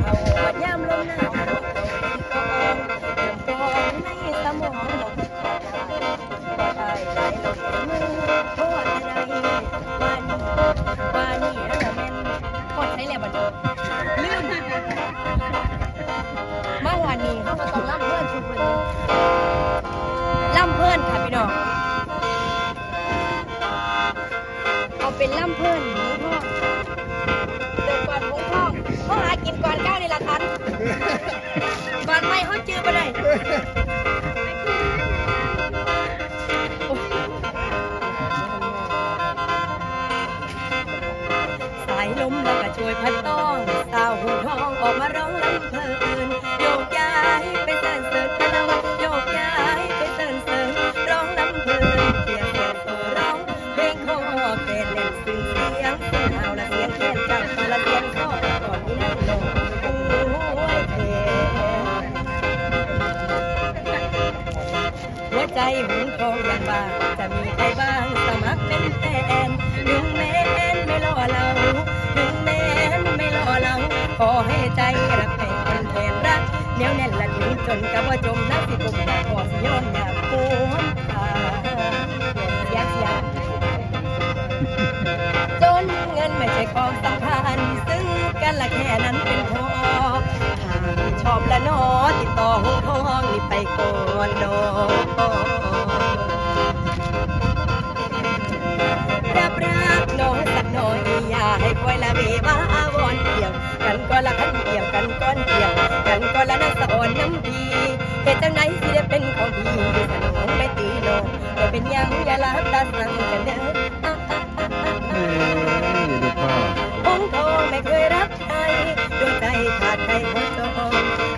เขาวัดยามลมหนาวในสมองบอกใช่ไหลลงมือโทษอะไรว่านี่ว่านี่แล้วแม่นโคตรใช้แล้วบัดนี้ลืมมาวันนี้เขาก็ต้องรับเพื่อนชุดวันนี้ล่ำเพื่อนค่ะพี่น้อง เอาเป็นล่ำเพื่อน ก่อนก้าวนี่ละทันก่อนไม่เขาจื้อไปเลยสายลมแล้วก็ช่วยพัดต้องสาวหูทองออกมาร้องลำ ใจหุงทองอย่างบ้างจะมีใครบ้างสมัครเป็นแฟนถึงแม้นไม่รอเราถึงแม้นไม่รอเรา ขอให้ใจรักให้คนแทนรักเนียวแน่นละถึงจนกับว่าจมนักสิกลมหน้าขอสิยอมอยากปูนตาเสียงเสียงจนเงินไม่ใช่ของสำคัญซึ่งกันละแค่นั้นเป็นพอ อบละนอติดต่อหงทองนี่ไปก่อนดอกรับรักน้องสักหน่อยอย่าให้คอยละเบบ้าวอนเกี่ยว กันก็ละขันเกี่ยวกันก้อนเกี่ยว กันก็ละนักสะอ่อนน้ำพีเหตุจังไหนสิได้เป็นของพี่สนองไม่ตีโลกก็เป็นยังอย่าละดันสั่งกันเด้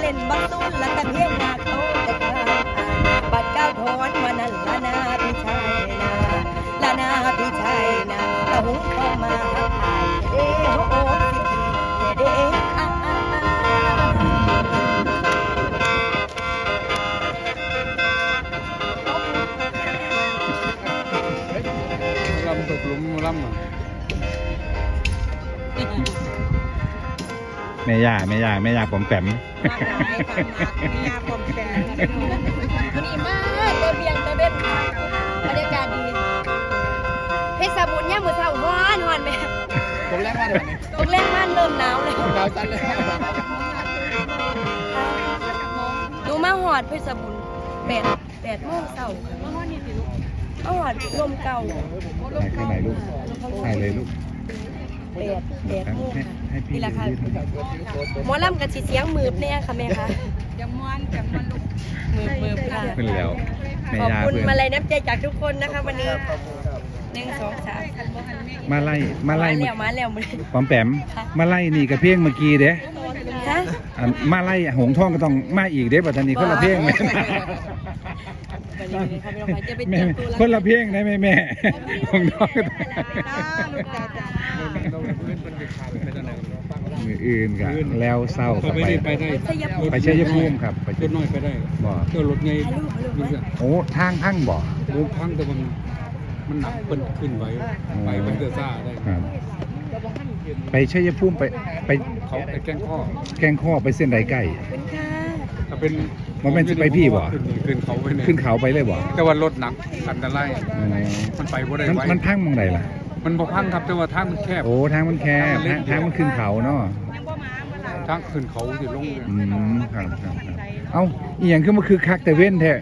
เล่นบักตุ้นละต่เพียงนาเขาต่ข้าบัดก้าวทอนมานั่นละนาพี่ชายนาละนาพี่ชายนาตะหุงเข้ามาหาอายเด้โอ้โอ้สิพี่เด้อะอะอะลำตกหลุมลำอะ แม่ย่าแม่ย่าแม่ย่าผมแปมวันนี้มาเตะเบียงเตะเบ็ดบรรยากาศดีเพชรบุญเนี่ยมือเช้าฮ้อนฮ้อนแม่ผมแรกว่าเดี๋ยวนี้ตกแรกบ้านเริ่มหนาวแล้วดาวจันเลยหนูมาหอดเพชรบุญแปดแปดโมงเช้าค่ะมาหอดนี่สิลูกมาหอดลมเก่าถ่ายข้างในลูกถ่ายเลยลูก แปดแปดโมงค่ะให้พี่นี่แหละค่ะยืนหมอลำกับสีเสียงมืบเนี่ยค่ะแม่คะมืบมืบค่ะขึ้นแล้วแม่ขอบย่าคุณเพื่อนมาลัยน้ำใจจากทุกคนนะคะวันนี้หนึ่งสองสามมาไล่มาไล่แล้วมาแล้วมาปอมแปมมาไล่นี่กับเพียงเมื่อกี้เด้ฮะอันมาไล่หงทองก็ต้องมาอีกเด้ปัตตานีคนละเพียง แม่วันนี้ค่ะพี่น้องค่ะจะไปเตแม่รียมตัวคนละเพียงได้ไหมแม่หงทองก็ต้องลูกจ้าจ้าเราพื้นเป็นเด็กขาดไปตอนไหนมืออื่นกันแล้วเศร้าเขาเข้าไม่ไปได้ไปได้ไปชัยภูมิครับไปรถน้อยไปได้บ่เที่ยวรถไงดูสิโอ้ทางพังบ่รถพังแต่มันมันหนักเพิ่นขึ้นไว้ไปมันเดือดซ่าได้ครับ ไปชัยภูมิไปไปเขาไปแกล้งข้อแกงข้อไปเส้นไรใกล้ เป็นค่ะ ถ้าเป็นมันเป็นสิไปพี่บ่ ขึ้นขึ้นเขาไปเนี่ยขึ้นเขาไปเลยบ่แต่ว่ารถหนักอันตรายอ๋อมันไปบ่ได้มันไว้มันพังมองใดล่ะ มันบ่พังครับแต่ว่าทางมันแคบ โอ้ทางมันแคบทางทางมันขึ้นเขาเนาะทางขึ้นเขาสิลงเนี่ยอืมครับครับครับเอ้าอีหยังคือมันคือคักแต่เว้นแท้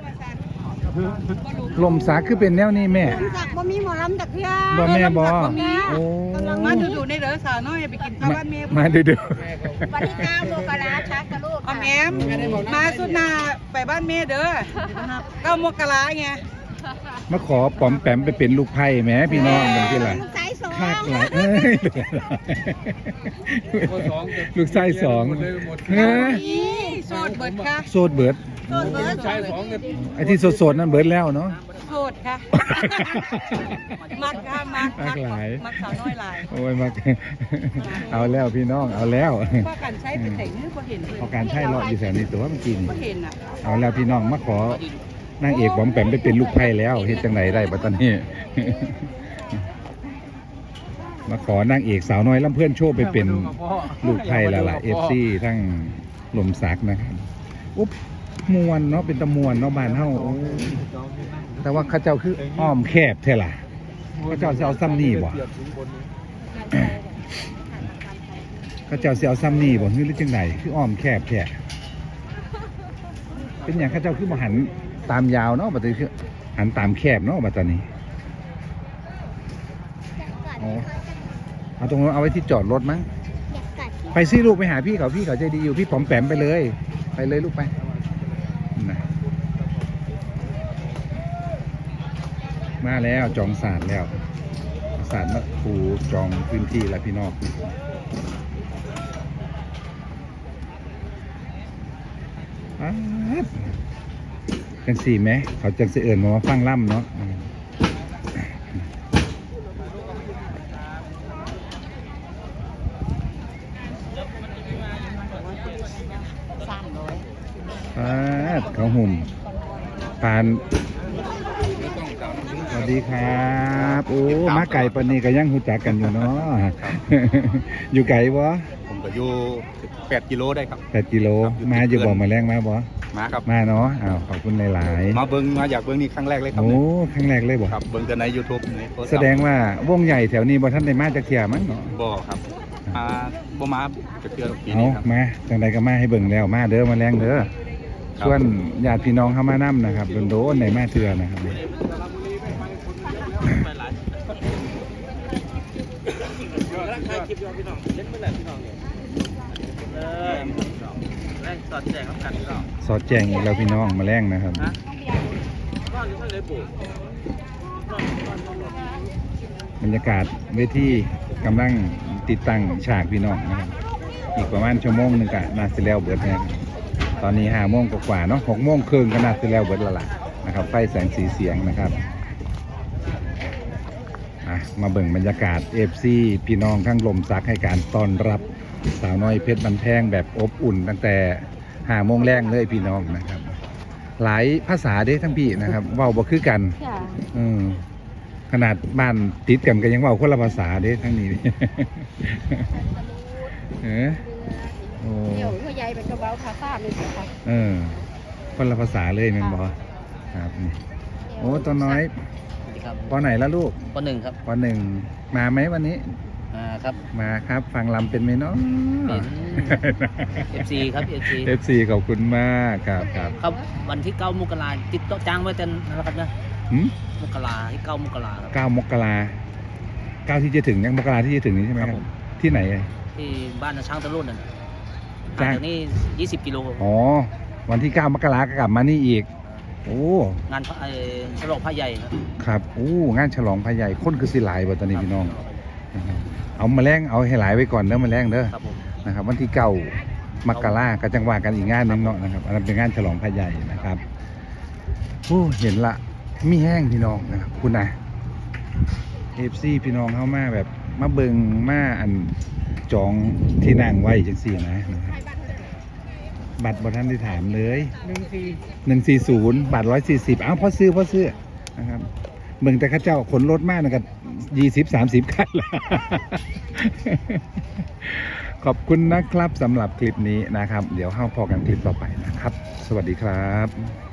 ลมสาคือเป็นแนวนี้แม่จากบ่มีหมอลำจากเพื่อบ่แม่บ่มีโอ้กำลังมาดูๆในเด้อสาวน้อยไปกินข้าวมาบ้านเมย์มาดูดูวันที่เก้าโลกราชักกะลูกออมแอมมาสุดหนาไปบ้านเมย์เด้อเก้ามกราไงมาขอปอมแปมไปเป็นลูกไผ่แหมพี่น้องมันคืออะไรลูกสาย โสคักหลายเอ้ยคนสองลูกชายสองหมดเลยหมดเฮ้ยนี่โสดเบิดค่ะโสดเบิดโสดเบิดชายสองกันไอ้ที่โสดๆนั่นเบิดแล้วเนาะ โสดค่ะมักค่ะมักมักหลาย มักสาวน้อยหลายโอ้ยมักเอาแล้วพี่น้องเอาแล้วพ่อกันใช้ไปแต่งเนื้อบ่เห็นเลยเอาการใช่เลาะอยู่แถวนี้ตัวเมื่อกี้นี่บ่เห็นอะเอาแล้วพี่น้องมาขอนางเอกบอมแปมไปเป็นลูกไพ่แล้วเฮ็ดจังไหนได้บัดตอนนี้ มาขอนางเอกสาวน้อยลำเพื่อนโชว์ไปเป็นลูกไพ่แล้วล่ะเอฟซีทั้งลมซักนะครับอุ๊บมวนเนาะเป็นตะมวนเนาะบ้านเฮาโอ้แต่ว่าเข้าเจ้าคืออ้อมแคบแท้ล่ะเข้าเจ้าสิเอาซ้ำนี่บ่เข้าเจ้าสิเอาซ้ำนี่บ่หรือจังไดคืออ้อมแคบแท้เป็นอย่างเข้าเจ้าคือบ่หันตามยาวเนาะบัดนี้คือหันตามแคบเนาะบัดตอนนี้อ๋อ เอาตรงนู้นเอาไว้ที่จอดรถมั้งไปซิลูกไปหาพี่เขาพี่เขาใจดีอยู่พี่ป๋อมแปมไปเลย ไปเลยลูกไปนะมาแล้วจองศาสตร์แล้วศาสตร์มาปูจองพื้นที่แล้วพี่น้องป๊าดจังสี่ไหมเขาจังสิเอิ่นมาว่าฟังล่ำเนาะอืมป๊าด เขาหุ่มปานสวัสดีครับ โอ้มาไก่ปานนี้ก็ยังหูจักกันอยู่เนาะอยู่ไก่บ่ผมก็อยู่8กิโลได้ครับแปดกิโลครับอยู่มาอยู่บ่มาแรงมาบ่มาครับมาเนาะอ้าวขอบคุณหลายมาเบิ้งมาอยากเบิ้งนี่ครั้งแรกเลยๆครับโอ้เนี่ยครั้งแรกเลยบ่ครับเบิ้งแต่ใน YouTube ในโทรศัพท์แสดงว่าวงใหญ่แถวนี้บ่ท่านได้มาจากเที่ยมั้งเนาะบ่ครับมาบ่มาจะเทื่อปีเอานี้ครับมาจังใดก็มาให้เบิ่งแล้วมาเด้อมาแรงเด้อครับ ส่วนญาติพี่น้องเข้ามานํนะครับโดนๆได้มาเทื่อนะครับสอดแจงอีกแล้วพี่น้องมาแรงนะครับบรรยากาศเวทีกำลังติดตั้งฉากพี่น้องนะครับ อีกประมาณชั่วโมงหนึ่งก็น่าจะแล้วเบิดนะครับ ตอนนี้ห้าโมงกว่าๆเนาะหกโมงครึ่งก็น่าจะแล้วเบิดแล้วล่ะนะครับไฟแสงสีเสียงนะครับอะมาเบิ่งบรรยากาศเอฟซีพี่น้องทั้งลมซักให้การต้อนรับสาวน้อยเพชรบันแพงแบบอบอุ่น ตั้งแต่ห้าโมงแรกเลยพี่น้องนะครับ หลายภาษาเด้ทั้งพี่นะครับเว้าบ่คือกันค่ะอืมขนาดบ้านติดกันก็ยังเว่าคนละภาษาเด้ทั้งนี้เออโอ้ เดี๋ยวพ่อใหญ่เป็นกระเป๋าคาซ่าเลยสิค่ะเออคนละภาษาเลยแม่นบอครับนี่โอ้ตัวน้อยครับปอไหนแล้วลูกปหนึ่งครับปอหนึ่งมาไหมวันนี้อ่าครับมาครับฟังลำเป็นไหมเนาะเป็น FC ครับ FC เอฟซีขอบคุณมากครับครับครับวันที่เก้ามกราติดโต๊ะจ้างไว้แต่นะครับนะหืมมกราที่เก้ามกราครับเก้ามกราเก้าที่จะถึงยังมกราที่จะถึงนี้ใช่ไหมคครัรับบผมที่ไหนอะที่บ้านนาช้างตะลุ่นนั่นจ้าง ห่างจากนี่ 20 กิโล อ๋อ วันที่เก้ามกราก็กลับมานี่อีก โอ้ งานพระเอ่อฉลองพระใหญ่ครับ ครับอู้งานฉลองพระใหญ่คนคือสิหลายบ่ตอนนี้พี่น้องนะครับเอามาแรงเอาให้หลายไว้ก่อนเด้อมาแรงเด้อ ครับผม นะครับวันที่เก้ามกราก็จังว่ากันอีกงานหนึงเนาะนะครับอันนั้นเป็นงานฉลองพระใหญ่นะครับโอ้เห็นละมีแห้งพี่น้องนะครับคุณนะเอฟซีพี่น้องเข้ามาแบบมาเบิงมาอัน จองที่นั่งไว้จังสี่นะนะครับบัตรบท่านได้ถามเลยหนึ่งสี่หนึ่งสี่ศูนย์บาทร้อยสี่สิบอ้าวพอซื้อพอซื้อนะครับเมืองแต่ข้าเจ้าขนรถมากนะครับยี่สิบสามสิบคันละขอบคุณนะครับสำหรับคลิปนี้นะครับ เดี๋ยวเข้าพอกันคลิปต่อไปนะครับ สวัสดีครับ